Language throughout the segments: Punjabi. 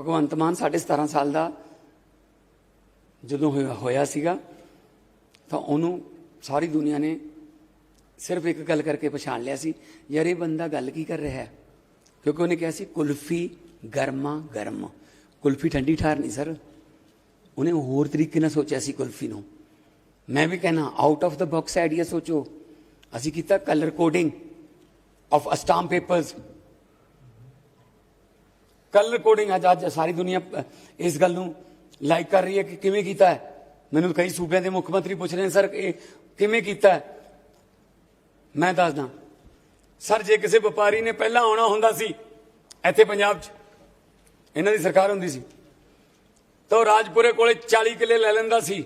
ਭਗਵੰਤ ਮਾਨ ਸਾਢੇ 17 ਸਾਲ ਦਾ ਜਦੋਂ ਹੋਇਆ- ਹੋਇਆ ਸੀਗਾ, ਤਾਂ ਉਹਨੂੰ ਸਾਰੀ ਦੁਨੀਆ ਨੇ ਸਿਰਫ ਇੱਕ ਗੱਲ ਕਰਕੇ ਪਛਾਣ ਲਿਆ ਸੀ, ਯਾਰ ਇਹ ਬੰਦਾ ਗੱਲ ਕੀ ਕਰ ਰਿਹਾ ਹੈ? ਕਿਉਂਕਿ ਉਹਨੇ ਕਿਹਾ ਸੀ, ਕੁਲਫੀ ਗਰਮਾ ਗਰਮ। ਕੁਲਫੀ ਠੰਡੀ ਠਾਰ ਨਹੀਂ, ਸਰ। ਉਹਨੇ ਹੋਰ ਤਰੀਕੇ ਨਾਲ ਸੋਚਿਆ ਸੀ ਕੁਲਫੀ ਨੂੰ। ਮੈਂ ਵੀ ਕਹਿਣਾ out of the box idea ਸੋਚੋ। ਅਸੀਂ ਕੀਤਾ ਕਲਰ ਕੋਡਿੰਗ ਆਫ ਅਸਟਾਮ ਪੇਪਰਸ ਕੱਲ ਕੋਡਿੰਗ ਅੱਜ ਅੱਜ ਸਾਰੀ ਦੁਨੀਆ ਇਸ ਗੱਲ ਨੂੰ ਲਾਈਕ ਕਰ ਰਹੀ ਹੈ ਕਿ ਕਿਵੇਂ ਕੀਤਾ ਹੈ? ਮੈਨੂੰ ਕਈ ਸੂਬਿਆਂ ਦੇ ਮੁੱਖ ਮੰਤਰੀ ਪੁੱਛ ਰਹੇ ਨੇ, ਸਰ, ਇਹ ਕਿਵੇਂ ਕੀਤਾ ਮੈਂ ਦੱਸਦਾ, ਸਰ, ਜੇ ਕਿਸੇ ਵਪਾਰੀ ਨੇ ਪਹਿਲਾਂ ਆਉਣਾ ਹੁੰਦਾ ਸੀ, ਇੱਥੇ ਪੰਜਾਬ 'ਚ, ਇਹਨਾਂ ਦੀ ਸਰਕਾਰ ਹੁੰਦੀ ਸੀ, ਤਾਂ ਉਹ ਰਾਜਪੁਰੇ ਕੋਲੇ 40 ਕਿੱਲੇ ਲੈ ਲੈਂਦਾ ਸੀ।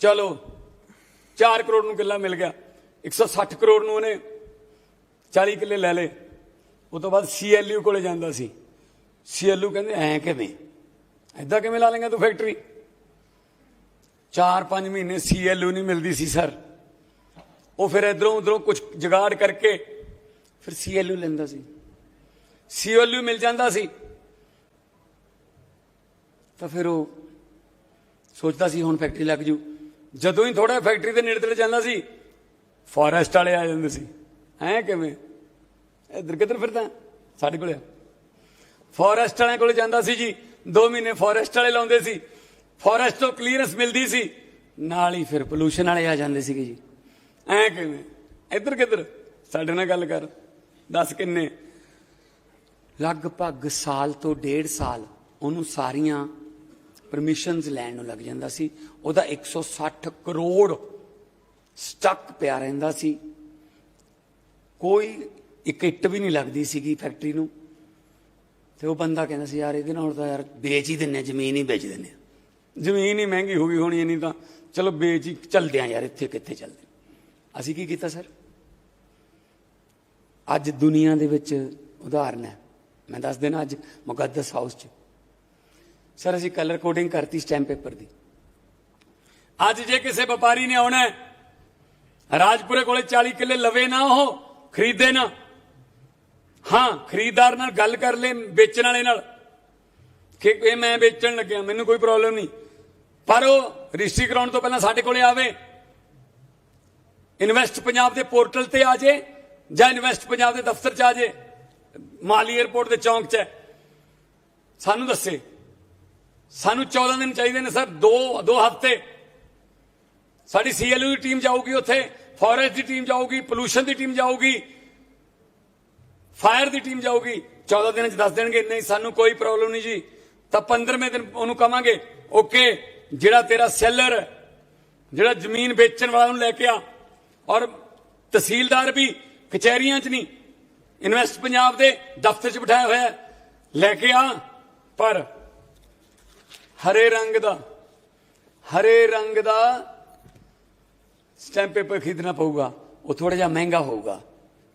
ਚਲੋ 4 ਕਰੋੜ ਨੂੰ ਕਿੱਲਾ ਮਿਲ ਗਿਆ 160 ਕਰੋੜ ਨੂੰ ਉਹਨੇ 40 ਕਿੱਲੇ ਲੈ ਲਏ। ਉਹ ਤੋਂ ਬਾਅਦ ਸੀਐਲਯੂ ਕੋਲੇ ਜਾਂਦਾ ਸੀ। ਸੀਐਲਯੂ ਕਹਿੰਦੇ, ਐ ਕਿਵੇਂ? ਐਦਾਂ ਕਿਵੇਂ ਲਾ ਲੇਗਾ ਤੂੰ ਫੈਕਟਰੀ 4-5 ਮਹੀਨੇ ਸੀਐਲਯੂ ਨਹੀਂ ਮਿਲਦੀ ਸੀ ਸਰ ਉਹ ਫਿਰ ਇਧਰੋਂ ਉਧਰੋਂ ਕੁਝ ਜਗਾੜ ਕਰਕੇ ਫਿਰ ਸੀਐਲਯੂ ਲੈਂਦਾ ਸੀ। ਸੀਐਲਯੂ ਮਿਲ ਜਾਂਦਾ ਸੀ। ਤਾਂ ਫਿਰ ਉਹ ਸੋਚਦਾ ਸੀ, ਹੁਣ ਫੈਕਟਰੀ ਲੱਗ ਜੂ। ਜਦੋਂ ਹੀ ਥੋੜਾ ਫੈਕਟਰੀ ਦੇ ਨੇੜੇ ਤੇੜੇ ਜਾਂਦਾ ਸੀ ਫੋਰੈਸਟ ਵਾਲੇ ਆ ਜਾਂਦੇ ਸੀ। ਐ ਕਿਵੇਂ? ਇੱਧਰ ਕਿੱਧਰ ਫਿਰਦਾ? ਸਾਡੇ ਕੋਲੇ ਫੋਰੈਸਟ ਵਾਲਿਆਂ ਕੋਲੇ ਜਾਂਦਾ ਸੀ ਜੀ। 2 ਮਹੀਨੇ ਫੋਰੈਸਟ ਵਾਲੇ ਲਾਉਂਦੇ ਸੀ। ਫੋਰੈਸਟ ਤੋਂ ਕਲੀਅਰੈਂਸ ਮਿਲਦੀ ਸੀ। ਨਾਲ ਹੀ ਫਿਰ ਪੋਲੂਸ਼ਨ ਵਾਲੇ ਆ ਜਾਂਦੇ ਸੀਗੇ ਜੀ। ਐ ਕਿਵੇਂ? ਇੱਧਰ ਕਿੱਧਰ? ਸਾਡੇ ਨਾਲ ਗੱਲ ਕਰ। ਦੱਸ ਕਿੰਨੇ? ਲਗਭਗ ਸਾਲ ਤੋਂ ਡੇਢ ਸਾਲ ਉਹਨੂੰ ਸਾਰੀਆਂ ਪਰਮਿਸ਼ਨਸ ਲੈਣ ਨੂੰ ਲੱਗ ਜਾਂਦਾ ਸੀ। ਉਹਦਾ 160 ਕਰੋੜ ਸਟਕ ਪਿਆ ਰਹਿੰਦਾ ਸੀ। ਕੋਈ ਇੱਕ ਇੱਟ ਵੀ ਨਹੀਂ ਲੱਗਦੀ ਸੀਗੀ ਫੈਕਟਰੀ ਨੂੰ। ਤੇ ਉਹ ਬੰਦਾ ਕਹਿੰਦਾ ਸੀ, ਯਾਰ ਇਹਦੇ ਨਾਲ ਤਾਂ ਯਾਰ ਵੇਚ ਹੀ ਦਿੰਨੇ ਜ਼ਮੀਨ ਹੀ ਵੇਚ ਦਿੰਨੇ ਜ਼ਮੀਨ ਹੀ ਮਹਿੰਗੀ ਹੋ ਗਈ ਹੋਣੀ ਨਹੀਂ ਤਾਂ। ਚਲੋ ਵੇਚ ਹੀ ਚੱਲਦੇ ਆ ਯਾਰ, ਇੱਥੇ ਕਿੱਥੇ ਚੱਲਦੇ। ਅਸੀਂ ਕੀ ਕੀਤਾ ਸਰ? ਅੱਜ ਦੁਨੀਆ ਦੇ ਵਿੱਚ ਉਦਾਹਰਨ ਹੈ। ਮੈਂ ਦੱਸ ਦੇਣਾ ਅੱਜ ਮੁਕੱਦਸ ਹਾਊਸ 'ਚ। ਸਰ, ਅਸੀਂ ਕਲਰ ਕੋਡਿੰਗ ਕਰਤੀ ਸਟੈਂਪ ਪੇਪਰ ਦੀ। ਅੱਜ ਜੇ ਕਿਸੇ ਵਪਾਰੀ ਨੇ ਆਉਣਾ ਰਾਜਪੁਰੇ ਕੋਲੇ 40 ਕਿੱਲੇ ਲਵੇ ਨਾ ਉਹ, ਖਰੀਦੇ ਨਾ। ਹਾਂ, ਖਰੀਦਦਾਰ ਨਾਲ ਗੱਲ ਕਰ ਲੈ, ਵੇਚਣ ਵਾਲੇ ਨਾਲ। ਕਿ ਇਹ ਮੈਂ ਵੇਚਣ ਲੱਗਿਆ, ਮੈਨੂੰ ਕੋਈ ਪ੍ਰੋਬਲਮ ਨਹੀਂ। ਪਰ ਉਹ ਰਜਿਸਟਰੀ ਕਰਾਉਣ ਤੋਂ ਪਹਿਲਾਂ ਸਾਡੇ ਕੋਲੇ ਆਵੇ। ਇਨਵੈਸਟ ਪੰਜਾਬ ਦੇ ਪੋਰਟਲ ਤੇ ਆ ਜੇ, ਜਾਂ ਇਨਵੈਸਟ ਪੰਜਾਬ ਦੇ ਦਫ਼ਤਰ ਚ ਆ ਜੇ, ਮਾਲੀ 에ਅਰਪੋਰਟ ਦੇ ਚੌਂਕ 'ਚ ਸਾਨੂੰ ਦੱਸੇ। ਸਾਨੂੰ 14 ਦਿਨ ਚਾਹੀਦੇ ਨੇ, ਸਰ, ਦੋ ਦੋ ਹਫ਼ਤੇ। ਸਾਡੀ ਸੀਐਲਯੂ ਦੀ ਟੀਮ ਜਾਊਗੀ ਉੱਥੇ ਫੋਰੈਸਟ ਦੀ ਟੀਮ ਜਾਊਗੀ ਪੋਲੂਸ਼ਨ ਦੀ ਟੀਮ ਜਾਊਗੀ। ਫਾਇਰ ਦੀ ਟੀਮ ਜਾਊਗੀ 14 ਦਿਨਾਂ ਚ ਦੱਸ ਦੇਣਗੇ, ਨਹੀਂ, ਸਾਨੂੰ ਕੋਈ ਪ੍ਰੋਬਲਮ ਨਹੀਂ ਜੀ। ਤਾਂ 15ਵੇਂ ਦਿਨ ਉਹਨੂੰ ਕਵਾਂਗੇ, ਓਕੇ, ਜਿਹੜਾ ਤੇਰਾ ਸੈਲਰ, ਜਿਹੜਾ ਜ਼ਮੀਨ ਵੇਚਣ ਵਾਲਾ ਨੂੰ ਲੈ ਕੇ ਆ। ਔਰ ਤਹਿਸੀਲਦਾਰ ਵੀ ਕਚਹਿਰੀਆਂ 'ਚ ਨਹੀਂ, ਇਨਵੈਸਟ ਪੰਜਾਬ ਦੇ ਦਫ਼ਤਰ 'ਚ ਬਿਠਾਇਆ ਹੋਇਆ ਲੈ ਕੇ ਆ। ਪਰ ਹਰੇ ਰੰਗ ਦਾ, ਹਰੇ ਰੰਗ ਦਾ ਸਟੈਂਪ ਪੇਪਰ ਖਰੀਦਣਾ ਪਊਗਾ, ਉਹ ਥੋੜਾ ਜਿਹਾ ਮਹਿੰਗਾ ਹੋਊਗਾ।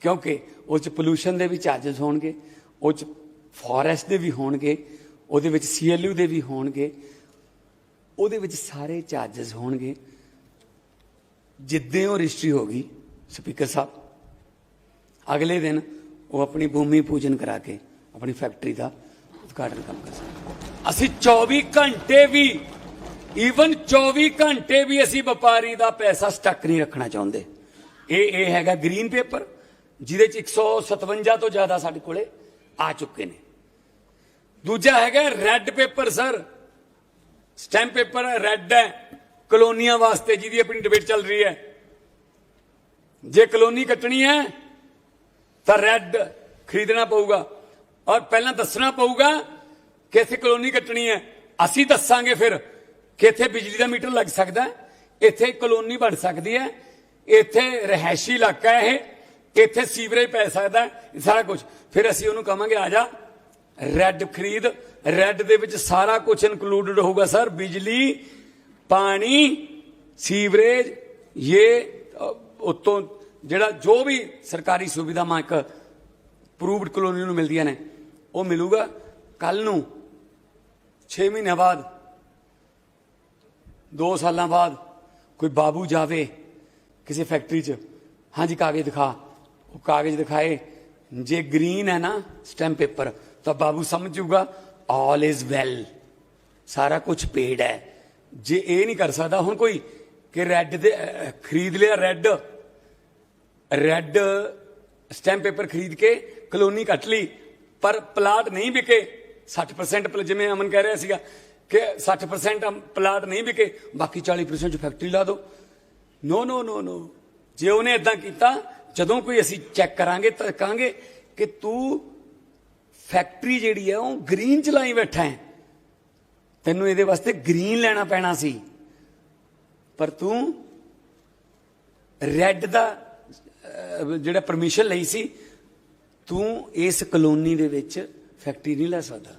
ਕਿਉਂਕਿ ਉਹ ਚ ਪੋਲੂਸ਼ਨ ਦੇ ਵੀ ਚਾਰजेस ਹੋਣਗੇ, ਉਹ ਚ ਫੋਰੈਸਟ ਦੇ ਵੀ ਹੋਣਗੇ, ਉਹਦੇ ਵਿੱਚ ਸੀਐਲਯੂ ਦੇ ਵੀ ਹੋਣਗੇ, ਉਹਦੇ ਵਿੱਚ ਸਾਰੇ ਚਾਰजेस ਹੋਣਗੇ। ਜਿੱਦਾਂ ਉਹ ਰਜਿਸਟਰੀ ਹੋ ਗਈ, ਸਪੀਕਰ ਸਾਹਿਬ, ਅਗਲੇ ਦਿਨ ਉਹ ਆਪਣੀ ਭੂਮੀ ਪੂਜਨ ਕਰਾ ਕੇ ਆਪਣੀ ਫੈਕਟਰੀ ਦਾ ਉਦਘਾਟਨ ਕੰਮ ਕਰ ਸਕਦੇ ਅਸੀਂ 24 ਘੰਟੇ ਵੀ ਈਵਨ 24 ਘੰਟੇ ਵੀ ਅਸੀਂ ਵਪਾਰੀ ਦਾ ਪੈਸਾ ਸਟੱਕ ਨਹੀਂ ਰੱਖਣਾ ਚਾਹੁੰਦੇ। ਇਹ ਇਹ ਹੈਗਾ ਗ੍ਰੀਨ ਪੇਪਰ ਜਿਹਦੇ ਚ 157 ਤੋਂ ਜ਼ਿਆਦਾ ਸਾਡੇ ਕੋਲੇ ਆ ਚੁੱਕੇ ਨੇ। ਦੂਜਾ ਹੈਗਾ red paper, sir. Stamp paper red ਹੈ। ਕਲੋਨੀਆਂ ਵਾਸਤੇ ਜਿਹਦੀ ਆਪਣੀ ਡਿਬੇਟ ਚੱਲ ਰਹੀ ਹੈ। ਜੇ ਕਲੋਨੀ ਕੱਟਣੀ ਹੈ, ਤਾਂ ਰੈੱਡ ਖਰੀਦਣਾ ਪਊਗਾ। ਔਰ ਪਹਿਲਾਂ ਦੱਸਣਾ ਪਊਗਾ ਕਿ ਇੱਥੇ ਕਲੋਨੀ ਕੱਟਣੀ ਹੈ। ਅਸੀਂ ਦੱਸਾਂਗੇ ਫਿਰ ਕਿ ਇੱਥੇ ਬਿਜਲੀ ਦਾ ਮੀਟਰ ਲੱਗ ਸਕਦਾ ਇੱਥੇ ਕਲੋਨੀ ਬਣ ਸਕਦੀ ਹੈ। ਇੱਥੇ ਰਹਿائشੀ ਇਲਾਕਾ ਹੈ ਇਹ। ਇੱਥੇ ਸੀਵਰੇਜ ਪੈ ਸਕਦਾ ਇਹ ਸਾਰਾ ਕੁਝ ਫਿਰ ਅਸੀਂ ਉਹਨੂੰ ਕਵਾਂਗੇ ਆ ਜਾ ਰੈੱਡ ਖਰੀਦ। ਰੈੱਡ ਦੇ ਵਿੱਚ ਸਾਰਾ ਕੁਝ ਇਨਕਲੂਡਡ ਹੋਊਗਾ ਸਰ। ਬਿਜਲੀ ਪਾਣੀ ਸੀਵਰੇਜ ਇਹ ਅ, ਉਤੋਂ ਜਿਹੜਾ ਜੋ ਵੀ ਸਰਕਾਰੀ ਸੁਵਿਧਾਵਾਂ ਇੱਕ ਪ੍ਰੂਵਡ ਕਲੋਨੀ ਨੂੰ ਮਿਲਦੀਆਂ ਨੇ ਉਹ ਮਿਲੂਗਾ। ਕੱਲ ਨੂੰ 6 ਮਹੀਨਿਆਂ ਬਾਅਦ 2 ਸਾਲਾਂ ਬਾਅਦ ਕੋਈ ਬਾਬੂ ਜਾਵੇ ਕਿਸੇ ਫੈਕਟਰੀ 'ਚ। ਹਾਂਜੀ ਕਾਗਜ਼ ਦਿਖਾ। ਉਹ ਕਾਗਜ਼ ਦਿਖਾਏ। ਜੇ ਗ੍ਰੀਨ ਹੈ ਨਾ ਸਟੈਂਪ ਪੇਪਰ ਤਾਂ ਬਾਬੂ ਸਮਝ ਜਾਊਗਾ ਆਲ ਇਜ਼ ਵੈਲ ਸਾਰਾ ਕੁਝ ਪੇਡ ਹੈ। ਜੇ ਇਹ ਨਹੀਂ ਕਰ ਸਕਦਾ, ਹੁਣ ਕੋਈ ਕਿ ਰੈੱਡ ਦੇ ਖਰੀਦ ਲਿਆ ਰੈੱਡ ਰੈੱਡ ਸਟੈਂਪ ਪੇਪਰ ਖਰੀਦ ਕੇ ਕਲੋਨੀ ਕੱਟ ਲਈ, ਪਰ ਪਲਾਟ ਨਹੀਂ ਵਿਕੇ। 60% ਜਿਵੇਂ ਅਮਨ ਕਹਿ ਰਿਹਾ ਸੀਗਾ ਕਿ 60% ਪਲਾਟ ਨਹੀਂ ਵਿਕੇ, ਬਾਕੀ 40% ਚ ਫੈਕਟਰੀ ਲਾ ਦਿਓ ਨੋ ਨੋ ਨੋ ਨੋ ਜੇ ਉਹਨੇ ਇਦਾਂ ਕੀਤਾ ਜਦੋਂ ਕੋਈ ਅਸੀਂ ਚੈੱਕ ਕਰਾਂਗੇ ਤਾਂ ਕਹਾਂਗੇ ਕਿ ਤੂੰ ਫੈਕਟਰੀ ਜਿਹੜੀ ਹੈ ਉਹ ਗ੍ਰੀਨ ਚ ਲਾਈ ਬੈਠਾ ਹੈ। ਤੈਨੂੰ ਇਹਦੇ ਵਾਸਤੇ ਗ੍ਰੀਨ ਲੈਣਾ ਪੈਣਾ ਸੀ। ਪਰ ਤੂੰ ਰੈੱਡ ਦਾ ਜਿਹੜਾ ਪਰਮਿਸ਼ਨ ਲਈ ਸੀ, ਤੂੰ ਇਸ ਕਲੋਨੀ ਦੇ ਵਿੱਚ ਫੈਕਟਰੀ ਨਹੀਂ ਲੈ ਸਕਦਾ।